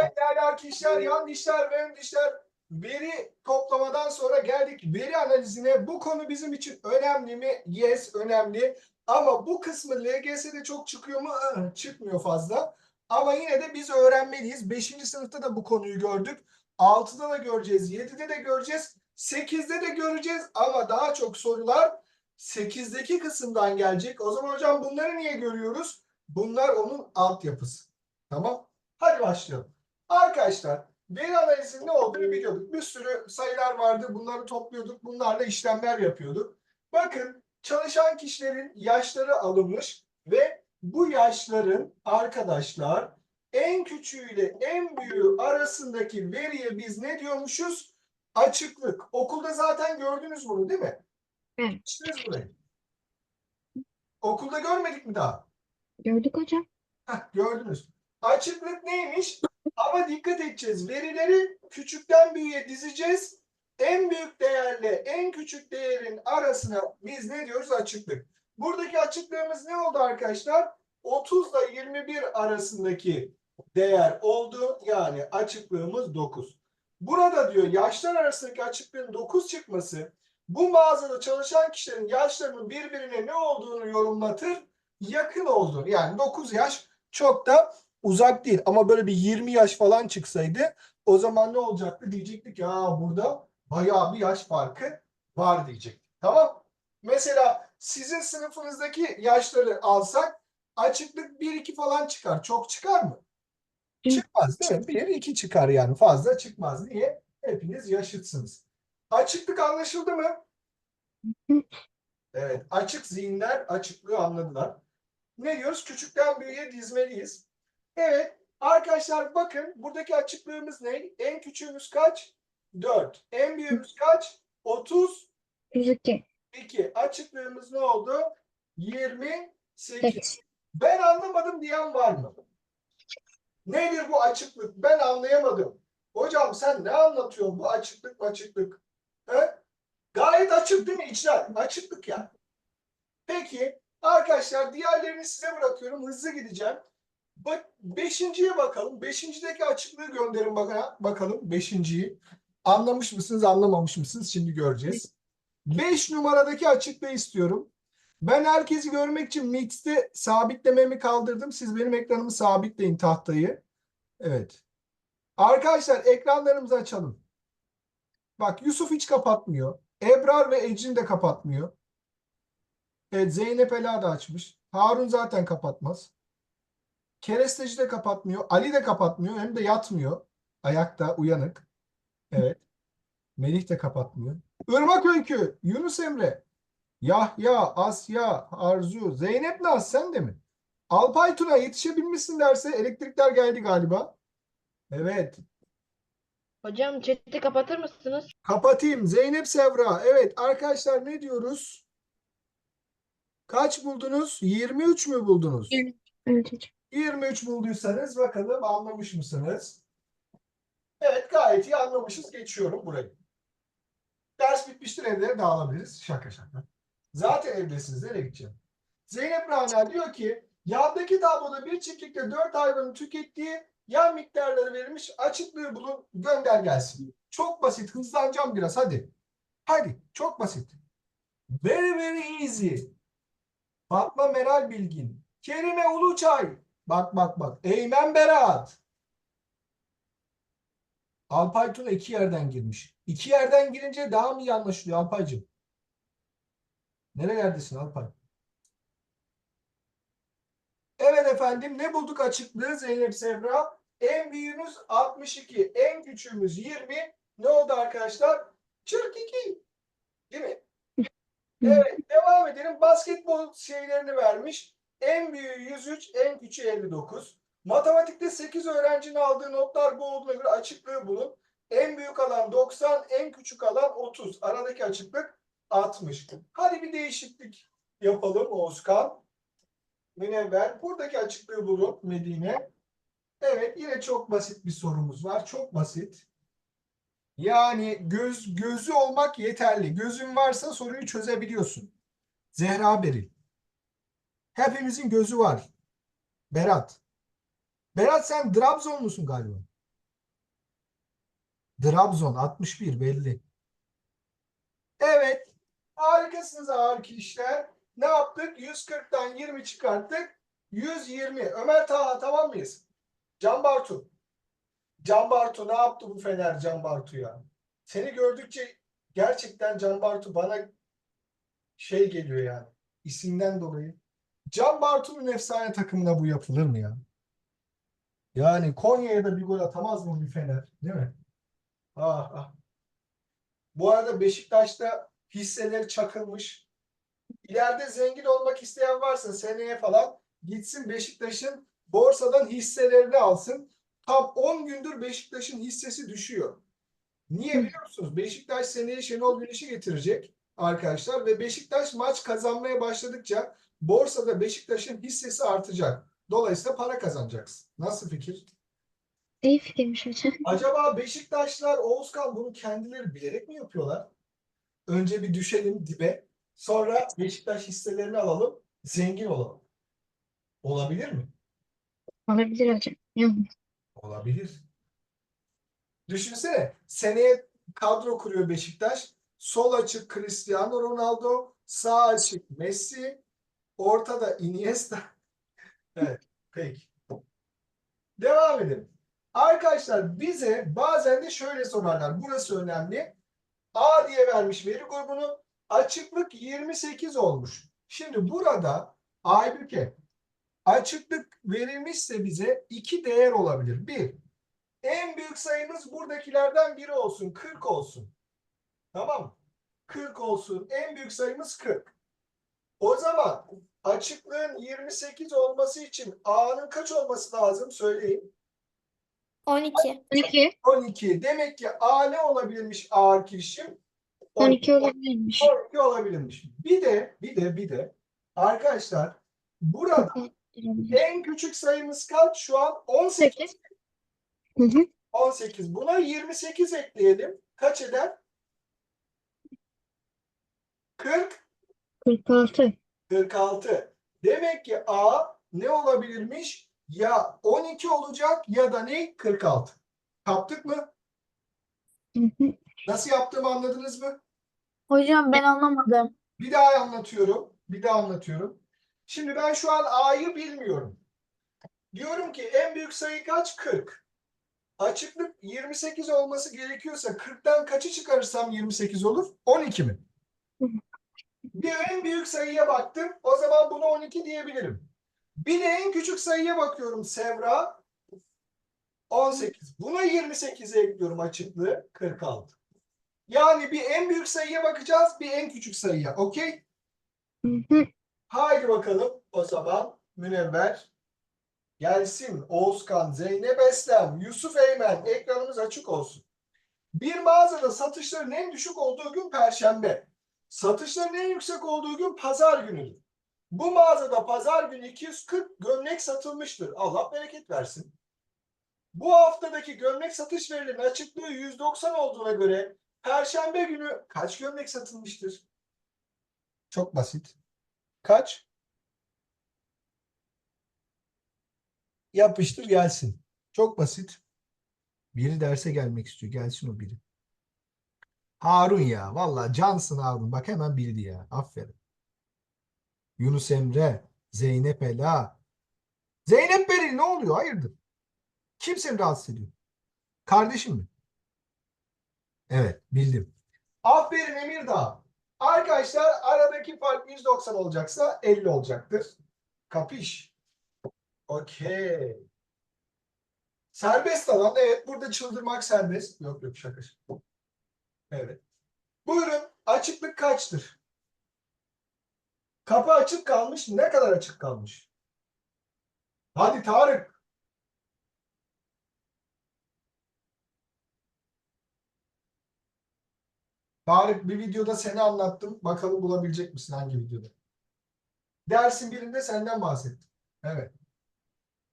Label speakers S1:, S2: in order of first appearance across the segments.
S1: Evet değerli arkadaşlar, yan dişler ve ön dişler veri toplamadan sonra geldik veri analizine. Bu konu bizim için önemli mi? Yes, önemli. Ama bu kısmı LGS'de çok çıkıyor mu? Çıkmıyor fazla. Ama yine de biz öğrenmeliyiz. 5. sınıfta da bu konuyu gördük. 6'da da göreceğiz, 7'de de göreceğiz, 8'de de göreceğiz. Ama daha çok sorular 8'deki kısımdan gelecek. O zaman hocam bunları niye görüyoruz? Bunlar onun altyapısı. Tamam? Hadi başlayalım. Arkadaşlar veri analizinin ne olduğunu biliyorduk. Bir sürü sayılar vardı. Bunları topluyorduk. Bunlarla işlemler yapıyorduk. Bakın çalışan kişilerin yaşları alınmış ve bu yaşların arkadaşlar en küçüğüyle en büyüğü arasındaki veriye biz ne diyormuşuz? Açıklık. Okulda zaten gördünüz bunu değil mi?
S2: Evet.
S1: İştiniz burayı. Okulda görmedik mi daha?
S2: Gördük hocam.
S1: Heh, gördünüz. Açıklık neymiş? Ama dikkat edeceğiz. Verileri küçükten büyüğe dizeceğiz. En büyük değerle en küçük değerin arasına biz ne diyoruz? Açıklık. Buradaki açıklığımız ne oldu arkadaşlar? 30 ile 21 arasındaki değer oldu. Yani açıklığımız 9. Burada diyor yaşlar arasındaki açıklığın 9 çıkması bu mağazada çalışan kişilerin yaşlarının birbirine ne olduğunu yorumlatır yakın oldu. Yani 9 yaş çok da uzak değil. Ama böyle bir 20 yaş falan çıksaydı o zaman ne olacaktı? Diyecektik ya burada bayağı bir yaş farkı var diyecektik. Tamam. Mesela sizin sınıfınızdaki yaşları alsak açıklık 1-2 falan çıkar. Çok çıkar mı? Çıkmaz değil mi? 1-2 çıkar yani fazla çıkmaz. Niye? Hepiniz yaşıtsınız. Açıklık anlaşıldı mı? Evet. Açık zihinler açıklığı anladılar. Ne diyoruz? Küçükten büyüğe dizmeliyiz. Evet. Arkadaşlar bakın buradaki açıklığımız ne? En küçüğümüz kaç? 4. En büyüğümüz kaç? 32.
S2: 102.
S1: Açıklığımız ne oldu? 28.
S2: Sekiz.
S1: Ben anlamadım diyen var mı? Nedir bu açıklık? Ben anlayamadım. Hocam sen ne anlatıyorsun bu açıklık açıklık? He? Gayet açık değil mi içler? Açıklık ya. Peki arkadaşlar diğerlerini size bırakıyorum. Hızlı gideceğim. Bak beşinciye bakalım. Beşincideki açıklığı gönderin bana. Bakalım beşinciyi. Anlamış mısınız anlamamış mısınız? Şimdi göreceğiz. Beş numaradaki açıklığı istiyorum. Ben herkesi görmek için Mix'te sabitlememi kaldırdım. Siz benim ekranımı sabitleyin tahtayı. Evet. Arkadaşlar ekranlarımızı açalım. Bak Yusuf hiç kapatmıyor. Ebrar ve Ecrin de kapatmıyor. Evet Zeynep Ela da açmış. Harun zaten kapatmaz. Keresteci de kapatmıyor. Ali de kapatmıyor. Hem de yatmıyor. Ayakta uyanık. Evet. Melih de kapatmıyor. Irmak Öykü, Yunus Emre, Yahya, Asya, Arzu, Zeynep Naz sen de mi? Alpay Tuna yetişebilmişsin derse elektrikler geldi galiba. Evet.
S3: Hocam chat'i kapatır mısınız?
S1: Kapatayım. Zeynep Sevra. Evet arkadaşlar ne diyoruz? Kaç buldunuz? 23 mü buldunuz?
S2: Evet.
S1: 23 bulduysanız bakalım anlamış mısınız? Evet gayet iyi anlamışız. Geçiyorum burayı. Ders bitmiştir evlere dağılabiliriz. Şaka şaka. Zaten evdesiniz. Nereye gideceğim? Zeynep Rana diyor ki yandaki tabloda bir çiftlikte dört hayvanın tükettiği yan miktarları verilmiş. Açıklığı bulun. Gönder gelsin. Çok basit. Hızlanacağım biraz. Hadi. Hadi. Çok basit. Very very easy. Fatma Meral Bilgin. Kerime Uluçay. Bak bak bak. Eymen Berat. Alpay Tuna iki yerden girmiş. İki yerden girince daha mı iyi anlaşılıyor Alpaycığım? Nerelerdesin Alpay? Evet efendim ne bulduk açıklığı Zeynep Sevra? En büyüğümüz 62, en küçüğümüz 20. Ne oldu arkadaşlar? 42. Değil mi? Evet devam edelim. Basketbol şeylerini vermiş. En büyüğü 103, en küçüğü 59. Matematikte 8 öğrencinin aldığı notlar bu olduğuna göre açıklığı bulun. En büyük alan 90, en küçük alan 30. Aradaki açıklık 60. Hadi bir değişiklik yapalım Oğuzkan. Münevver. Buradaki açıklığı bulun Medine. Evet yine çok basit bir sorumuz var. Çok basit. Yani göz gözü olmak yeterli. Gözün varsa soruyu çözebiliyorsun. Zehra Beril. Hepimizin gözü var. Berat. Berat sen Trabzonlusun galiba. Trabzon 61 belli. Evet. Harikasınız arkadaşlar. Ne yaptık? 140'tan 20 çıkarttık. 120. Ömer Taha tamam mıyız? Can Bartu. Can Bartu ne yaptı bu Fener Can Bartu ya? Seni gördükçe gerçekten Can Bartu bana şey geliyor yani. İsimden dolayı. Can Bartu'nun efsane takımına bu yapılır mı ya? Yani Konya'ya da bir gol atamaz mı bir Fener? Değil mi? Ah, ah. Bu arada Beşiktaş'ta hisseleri çakılmış. İleride zengin olmak isteyen varsa seneye falan gitsin Beşiktaş'ın borsadan hisselerini alsın. Tam 10 gündür Beşiktaş'ın hissesi düşüyor. Niye biliyor musunuz? Beşiktaş seneye Şenol Güneş'i getirecek arkadaşlar ve Beşiktaş maç kazanmaya başladıkça borsada Beşiktaş'ın hissesi artacak. Dolayısıyla para kazanacaksın. Nasıl fikir?
S2: İyi fikirmiş hocam.
S1: Acaba Beşiktaşlar Oğuzkan bunu kendileri bilerek mi yapıyorlar? Önce bir düşelim dibe. Sonra Beşiktaş hisselerini alalım. Zengin olalım. Olabilir mi?
S2: Olabilir hocam.
S1: Olabilir. Düşünsene. Seneye kadro kuruyor Beşiktaş. Sol açık Cristiano Ronaldo. Sağ açık Messi. Ortada Iniesta. Evet. Peki. Devam edelim. Arkadaşlar bize bazen de şöyle sorarlar. Burası önemli. A diye vermiş veri grubunu. Açıklık 28 olmuş. Şimdi burada Aybüke açıklık verilmişse bize iki değer olabilir. Bir, en büyük sayımız buradakilerden biri olsun. 40 olsun. Tamam mı? 40 olsun. En büyük sayımız 40. O zaman açıklığın 28 olması için A'nın kaç olması lazım? Söyleyin.
S4: 12.
S2: 12.
S1: 12. Demek ki A ne olabilirmiş A arkadaşım?
S2: 12 olabilirmiş.
S1: 12 olabilirmiş. Bir de bir de bir de arkadaşlar burada en küçük sayımız kaç? Şu an 18.
S2: 8. Hı hı.
S1: 18. Buna 28 ekleyelim. Kaç eder? 40,
S2: 46.
S1: 46. Demek ki A ne olabilirmiş? Ya 12 olacak ya da ne? 46. Kaptık mı?
S2: Hı hı.
S1: Nasıl yaptığımı anladınız mı?
S4: Hocam ben anlamadım.
S1: Bir daha anlatıyorum. Bir daha anlatıyorum. Şimdi ben şu an A'yı bilmiyorum. Diyorum ki en büyük sayı kaç? 40. Açıklık 28 olması gerekiyorsa 40'tan kaçı çıkarırsam 28 olur? 12 mi? Bir en büyük sayıya baktım. O zaman buna 12 diyebilirim. Bir de en küçük sayıya bakıyorum Sevra. 18. Buna 28'e ekliyorum açıklığı. 46. Yani bir en büyük sayıya bakacağız, bir en küçük sayıya. Okey? Haydi bakalım o zaman Münevver gelsin. Oğuzkan, Zeynep Eslem, Yusuf Eymen ekranımız açık olsun. Bir mağazada satışların en düşük olduğu gün Perşembe. Satışların en yüksek olduğu gün Pazar günüdür. Bu mağazada Pazar günü 240 gömlek satılmıştır. Allah bereket versin. Bu haftadaki gömlek satış verilerinin açıklığı 190 olduğuna göre Perşembe günü kaç gömlek satılmıştır? Çok basit. Kaç? Yapıştır gelsin. Çok basit. Biri derse gelmek istiyor. Gelsin o biri. Harun ya. Vallahi cansın Harun. Bak hemen bildi ya. Aferin. Yunus Emre. Zeynep Ela. Zeynep Beril ne oluyor? Hayırdır? Kim seni rahatsız ediyor? Kardeşim mi? Evet bildim. Aferin Emirdağ. Arkadaşlar aradaki fark 190 olacaksa 50 olacaktır. Kapış. Okey. Serbest alan. Evet burada çıldırmak serbest. Yok yok şaka. şaka. Evet. Buyurun açıklık kaçtır? Kapı açık kalmış. Ne kadar açık kalmış? Hadi Tarık. Tarık bir videoda seni anlattım. Bakalım bulabilecek misin hangi videoda? Dersin birinde senden bahsettim. Evet.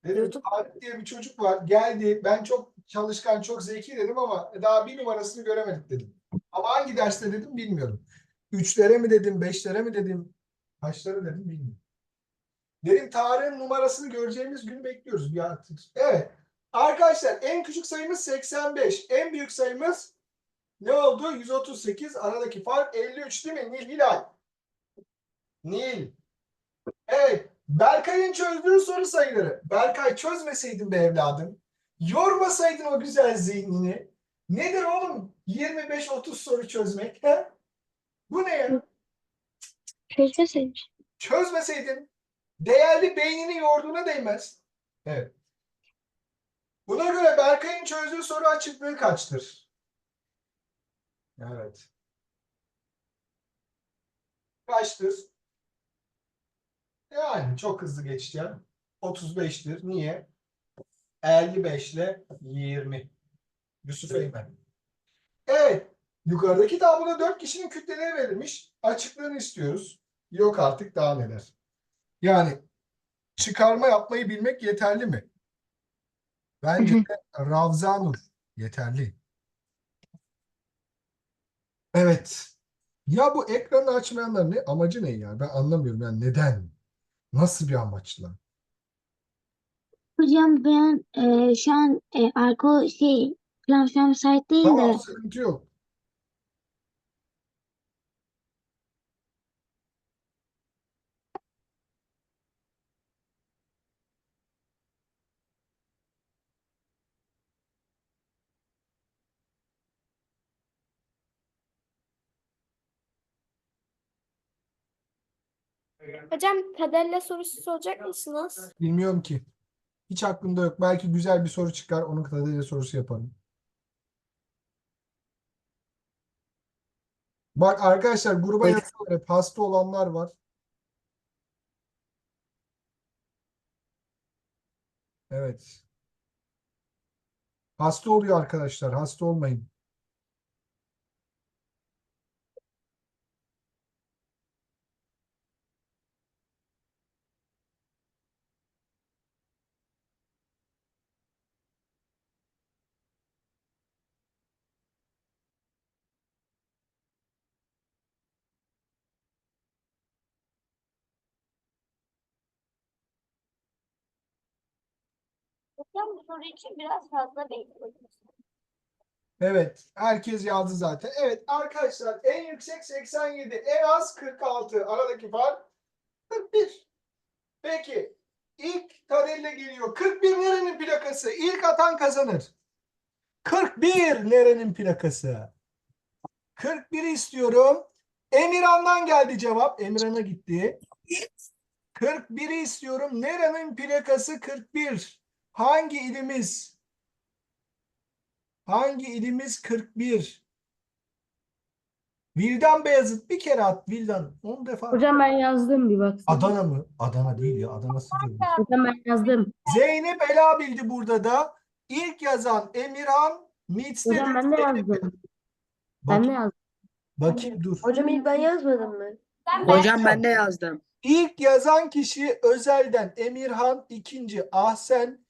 S1: Dedim
S4: YouTube.
S1: Tarık diye bir çocuk var. Geldi. Ben çok çalışkan, çok zeki dedim ama daha bir numarasını göremedik dedim. Ama hangi derste dedim bilmiyorum. Üçlere mi dedim, beşlere mi dedim, kaçları dedim bilmiyorum. Dedim Tarık'ın numarasını göreceğimiz günü bekliyoruz. Bir artık. Evet. Arkadaşlar en küçük sayımız 85. En büyük sayımız ne oldu? 138. Aradaki fark 53 değil mi? Nil Hilal. Nil. Evet. Berkay'ın çözdüğü soru sayıları. Berkay çözmeseydin be evladım. Yormasaydın o güzel zihnini. Nedir oğlum 25-30 soru çözmek? He? Bu ne ya?
S2: Çözmeseymiş.
S1: Çözmeseydin değerli beynini yorduğuna değmez. Evet. Buna göre Berkay'ın çözdüğü soru açıklığı kaçtır? Evet. Kaçtır? Yani çok hızlı geçeceğim. 35'tir. Niye? 55 ile 20. Yusuf Eymen. Evet. Yukarıdaki tabloda 4 kişinin kütleleri verilmiş. Açıklığını istiyoruz. Yok artık daha neler. Yani çıkarma yapmayı bilmek yeterli mi? Bence de Ravzanur yeterli. Evet. Ya bu ekranı açmayanlar ne? Amacı ne ya? Ben anlamıyorum. Yani neden? Nasıl bir amaçla?
S5: Hocam ben e, şu an e, arka şey plan şu an müsait değil de
S1: Tamam sıkıntı yok.
S4: Hocam Tadella sorusu soracak mısınız?
S1: Bilmiyorum ki. Hiç aklımda yok. Belki güzel bir soru çıkar. Onun kadarıyla sorusu yaparım. Bak arkadaşlar gruba
S6: Peki.
S1: yazıyorlar hep. Hasta olanlar var. Evet. Hasta oluyor arkadaşlar. Hasta olmayın.
S4: Hocam bu soru için biraz fazla bekliyoruz.
S1: Evet. Herkes yazdı zaten. Evet arkadaşlar en yüksek 87. En az 46. Aradaki fark 41. Peki. ilk Tadelle geliyor. 41 nerenin plakası? İlk atan kazanır. 41 nerenin plakası? 41'i istiyorum. Emirhan'dan geldi cevap. Emirhan'a gitti. 41'i istiyorum. Nerenin plakası 41? Hangi ilimiz? Hangi ilimiz 41? Vildan Beyazıt bir kere at Vildan. 10 defa.
S6: Hocam ben yazdım bir baksana.
S1: Adana mı? Adana değil ya. Adana sıfır.
S6: Hocam ben yazdım.
S1: Zeynep Ela bildi burada da. İlk yazan Emirhan Mitz'te
S6: Hocam ben de yazdım. Ben de yazdım.
S1: bakayım dur.
S7: Hocam ilk ben yazmadım mı?
S6: Hocam ben de yazdım.
S1: İlk yazan kişi Özel'den Emirhan, ikinci Ahsen,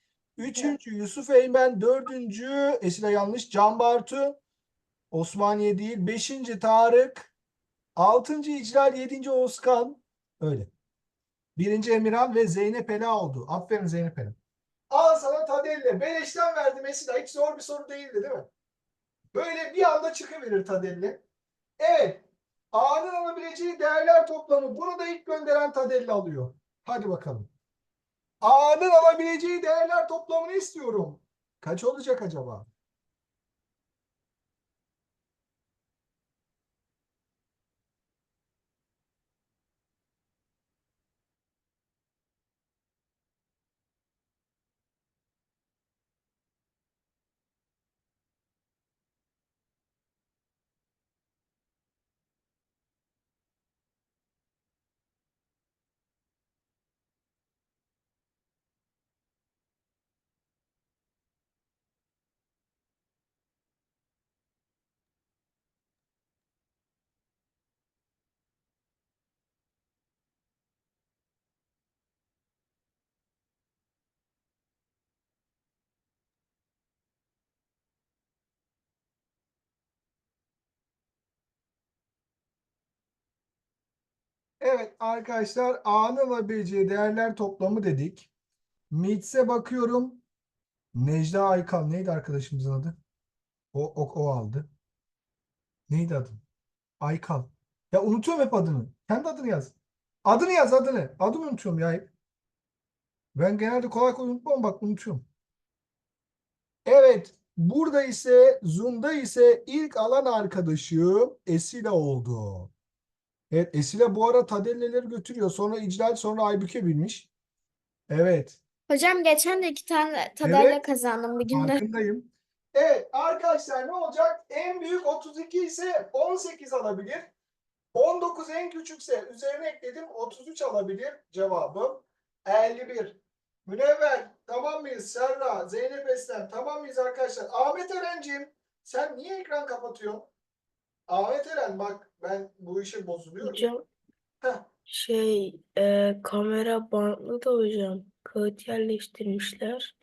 S1: üçüncü Yusuf Eymen, dördüncü Esra yanlış Can Bartu, Osmaniye değil, beşinci Tarık, altıncı İclal, yedinci Özkan. Öyle. Birinci Emirhan ve Zeynep Ela oldu. Aferin Zeynep Ela. Al sana Tadelle. Beleşten verdim Esra. Hiç zor bir soru değildi değil mi? Böyle bir anda çıkıverir Tadelle. Evet. A'nın alabileceği değerler toplamı. Bunu da ilk gönderen Tadelle alıyor. Hadi bakalım. A'nın alabileceği değerler toplamını istiyorum. Kaç olacak acaba? Evet arkadaşlar A'nın alabileceği değerler toplamı dedik. Mitz'e bakıyorum. Necla Aykal neydi arkadaşımızın adı? O, o, o aldı. Neydi adı? Aykal. Ya unutuyorum hep adını. Kendi adını yaz. Adını yaz adını. Adını unutuyorum ya. Ben genelde kolay kolay unutmam bak unutuyorum. Evet. Burada ise Zoom'da ise ilk alan arkadaşım Esile oldu. Evet Esile bu ara Tadelleleri götürüyor. Sonra İclal sonra Aybüke bilmiş. Evet.
S4: Hocam geçen de iki tane tadelle kazandım bir günde.
S1: Farkındayım. Evet arkadaşlar ne olacak? En büyük 32 ise 18 alabilir. 19 en küçükse üzerine ekledim 33 alabilir cevabım. 51. Münevver tamam mıyız? Serra, Zeynep Eslem tamam mıyız arkadaşlar? Ahmet Eren'ciğim sen niye ekran kapatıyorsun? Ahmet Eren bak ben bu işe bozuluyorum.
S7: Hocam
S1: Heh.
S7: şey e, kamera bantlı da hocam kağıt yerleştirmişler.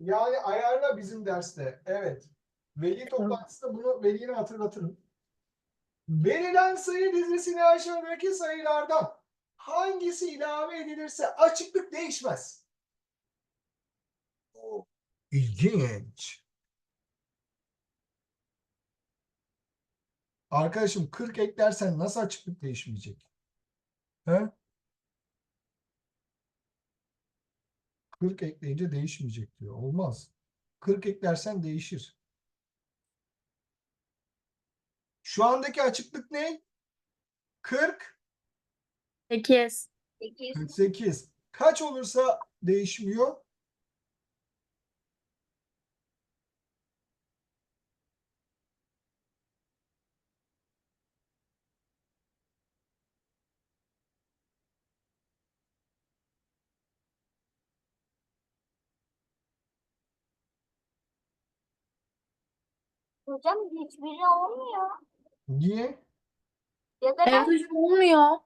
S1: Yani ayarla bizim derste. Evet. Veli toplantısında bunu veline hatırlatırım. Verilen sayı dizisine aşağıdaki sayılardan hangisi ilave edilirse açıklık değişmez. İlginç. Arkadaşım 40 eklersen nasıl açıklık değişmeyecek? He? 40 ekleyince değişmeyecek diyor. Olmaz. 40 eklersen değişir. Şu andaki açıklık ne? 40,
S6: 8.
S1: 48. Kaç olursa değişmiyor?
S4: Hocam hiçbiri olmuyor.
S1: Niye?
S4: Ya da
S6: Evet hocam olmuyor.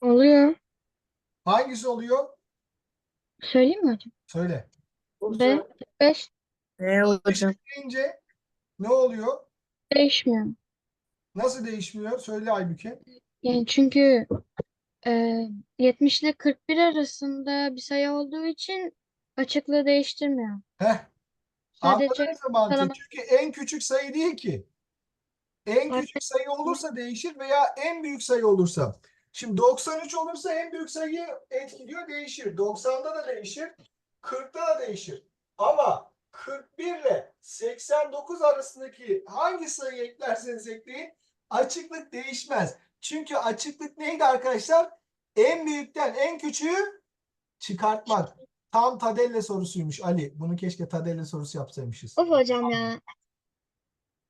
S2: Oluyor.
S1: Hangisi oluyor?
S2: Söyleyeyim mi hocam?
S1: Söyle.
S2: B 5
S6: Ne hocam?
S1: Deyince ne oluyor?
S2: değişmiyor.
S1: Nasıl değişmiyor? Söyle Aybüke.
S2: Yani çünkü e, 70 ile 41 arasında bir sayı olduğu için açıklığı değiştirmiyor.
S1: Heh. Mı mantığı? Çünkü en küçük sayı değil ki. En küçük sayı olursa değişir veya en büyük sayı olursa. Şimdi 93 olursa en büyük sayıyı etkiliyor değişir. 90'da da değişir. 40'ta da değişir. Ama 41 ile 89 arasındaki hangi sayıyı eklerseniz ekleyin açıklık değişmez. Çünkü açıklık neydi arkadaşlar? En büyükten en küçüğü çıkartmak. Tam Tadelle sorusuymuş Ali. Bunu keşke Tadelle sorusu yapsaymışız.
S2: Of hocam ya.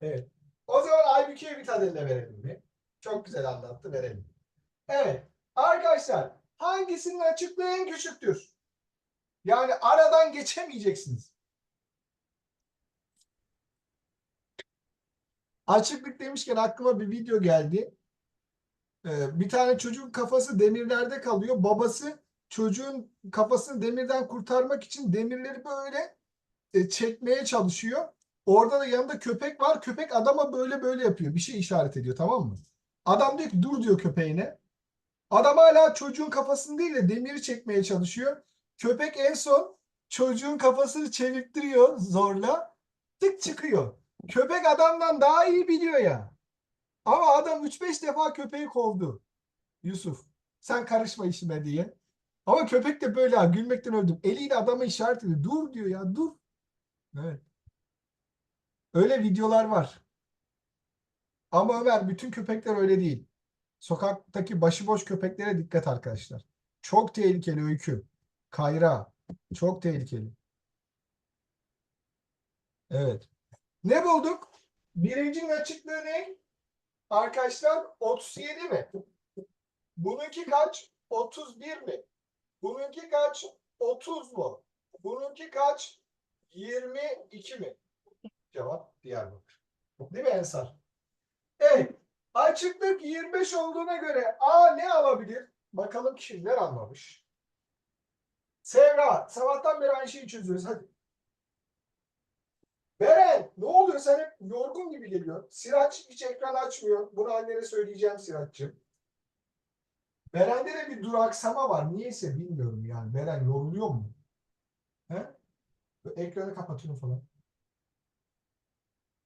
S1: Evet. O zaman Aybüke'ye bir tadelle verelim mi? Çok güzel anlattı verelim. Evet. Arkadaşlar hangisinin açıklığı en küçüktür? Yani aradan geçemeyeceksiniz. Açıklık demişken aklıma bir video geldi. Ee, bir tane çocuğun kafası demirlerde kalıyor. Babası çocuğun kafasını demirden kurtarmak için demirleri böyle e, çekmeye çalışıyor. Orada da yanında köpek var. Köpek adama böyle böyle yapıyor. Bir şey işaret ediyor tamam mı? Adam diyor ki dur diyor köpeğine. Adam hala çocuğun kafasını değil de demiri çekmeye çalışıyor. Köpek en son çocuğun kafasını çevirttiriyor zorla. Tık çıkıyor. Köpek adamdan daha iyi biliyor ya. Ama adam 3-5 defa köpeği kovdu. Yusuf sen karışma işime diye. Ama köpek de böyle ha, gülmekten öldüm. Eliyle adama işaret ediyor. Dur diyor ya dur. Evet. Öyle videolar var. Ama Ömer bütün köpekler öyle değil. Sokaktaki başıboş köpeklere dikkat arkadaşlar. Çok tehlikeli öykü. Kayra. Çok tehlikeli. Evet. Ne bulduk? Birincinin açıklığı ne? Arkadaşlar 37 mi? Bununki kaç? 31 mi? Bununki kaç? 30 mu? Bununki kaç? 22 mi? Cevap Diyarbakır. Değil mi Ensar? Evet. Açıklık 25 olduğuna göre A ne alabilir? Bakalım kimler anlamış. Sevra, sabahtan beri aynı şeyi çözüyoruz. Hadi. Beren, ne oluyor? Sen hep yorgun gibi geliyor. Siraç hiç ekran açmıyor. Bunu annene söyleyeceğim Siraç'cığım. Beren'de de bir duraksama var. Niyeyse bilmiyorum yani. Beren yoruluyor mu? He? ekranı kapatıyorum falan.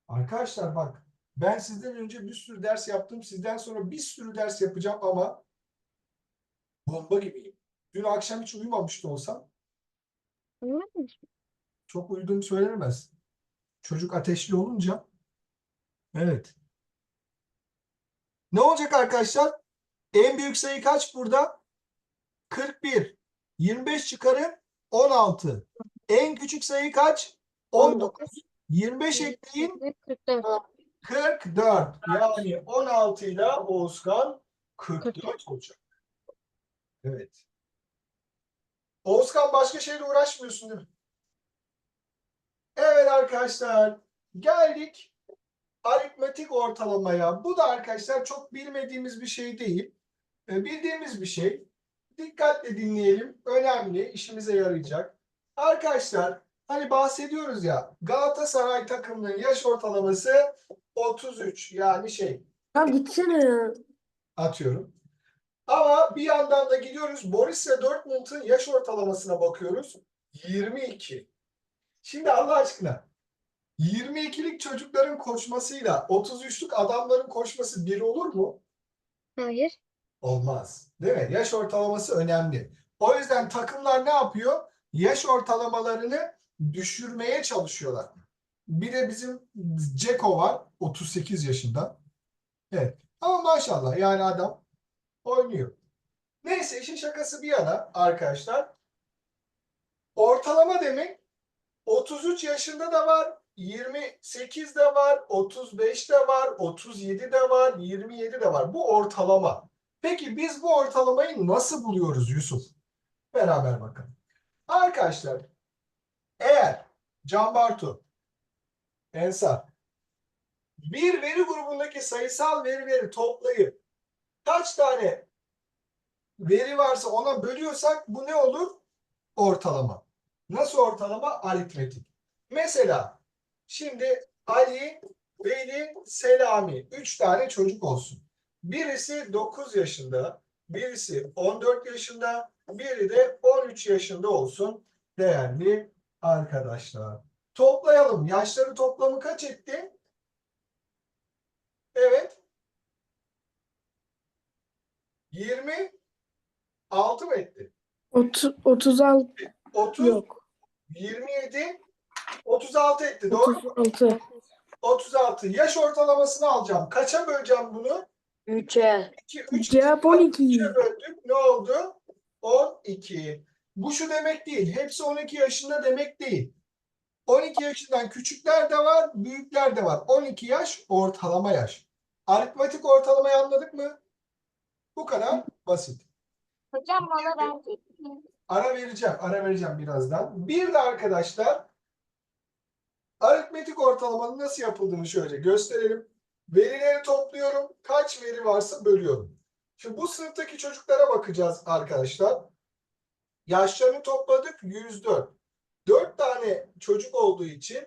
S1: Arkadaşlar bak ben sizden önce bir sürü ders yaptım. Sizden sonra bir sürü ders yapacağım ama bomba gibiyim. Dün akşam hiç uyumamış da olsam
S2: Anladın mı?
S1: çok uyuduğum söylenemez. Çocuk ateşli olunca evet. Ne olacak arkadaşlar? En büyük sayı kaç burada? 41. 25 çıkarın 16. En küçük sayı kaç? 19. 25 ekleyin
S2: 44.
S1: 44. Yani 16 ile Oğuzkan 44 olacak. Evet. Oğuzkan başka şeyle uğraşmıyorsun değil mi? Evet arkadaşlar. Geldik aritmetik ortalamaya. Bu da arkadaşlar çok bilmediğimiz bir şey değil. E, Bildiğimiz bir şey. Dikkatle dinleyelim. Önemli. işimize yarayacak. Arkadaşlar hani bahsediyoruz ya Galatasaray takımının yaş ortalaması 33 yani şey
S7: Ya gitsene ya.
S1: atıyorum. Ama bir yandan da gidiyoruz Borussia Dortmund'un yaş ortalamasına bakıyoruz. 22. Şimdi Allah aşkına 22'lik çocukların koşmasıyla 33'lük adamların koşması bir olur mu?
S2: Hayır.
S1: Olmaz. Değil mi? Yaş ortalaması önemli. O yüzden takımlar ne yapıyor? Yaş ortalamalarını düşürmeye çalışıyorlar. Bir de bizim Ceko var. 38 yaşında. Evet. Ama maşallah yani adam oynuyor. Neyse işin şakası bir yana arkadaşlar. Ortalama demek 33 yaşında da var, 28 de var, 35 de var, 37 de var, 27 de var. Bu ortalama. Peki biz bu ortalamayı nasıl buluyoruz Yusuf? Beraber bakalım. Arkadaşlar eğer Can Bartu, Ensar bir veri grubundaki sayısal verileri toplayıp kaç tane veri varsa ona bölüyorsak bu ne olur? Ortalama. Nasıl ortalama? Aritmetik. Mesela şimdi Ali, Veli, Selami. Üç tane çocuk olsun. Birisi 9 yaşında, birisi 14 yaşında, biri de 13 yaşında olsun değerli arkadaşlar. Toplayalım. Yaşları toplamı kaç etti? Evet. 26 mı etti?
S7: Otu- 36
S1: 30,
S7: yok.
S1: 27, 36 etti. Doğru mu?
S7: 36.
S1: 36. Yaş ortalamasını alacağım. Kaça böleceğim bunu?
S3: 3'e.
S1: 2, 3,
S7: Cevap 12.
S1: 3'e böldük. Ne oldu? 12. Bu şu demek değil. Hepsi 12 yaşında demek değil. 12 yaşından küçükler de var, büyükler de var. 12 yaş ortalama yaş. Aritmetik ortalamayı anladık mı? Bu kadar basit.
S4: Hocam bana verecek?
S1: Ara vereceğim, ara vereceğim birazdan. Bir de arkadaşlar aritmetik ortalamanın nasıl yapıldığını şöyle gösterelim. Verileri topluyorum. Kaç veri varsa bölüyorum. Şimdi bu sınıftaki çocuklara bakacağız arkadaşlar. Yaşlarını topladık 104. 4 tane çocuk olduğu için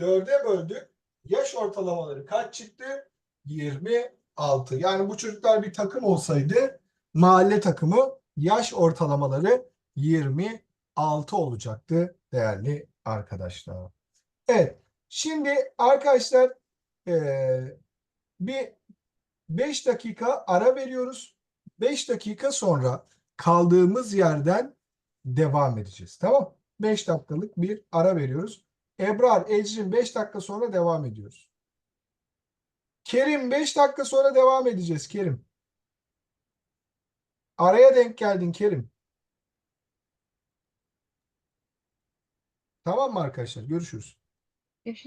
S1: 4'e böldük. Yaş ortalamaları kaç çıktı? 26. Yani bu çocuklar bir takım olsaydı mahalle takımı yaş ortalamaları 26 olacaktı değerli arkadaşlar. Evet. Şimdi arkadaşlar bir 5 dakika ara veriyoruz. 5 dakika sonra kaldığımız yerden devam edeceğiz. Tamam? 5 dakikalık bir ara veriyoruz. Ebrar, Ecrin 5 dakika sonra devam ediyoruz. Kerim 5 dakika sonra devam edeceğiz Kerim. Araya denk geldin Kerim. Tamam mı arkadaşlar? Görüşürüz.
S2: Görüşürüz.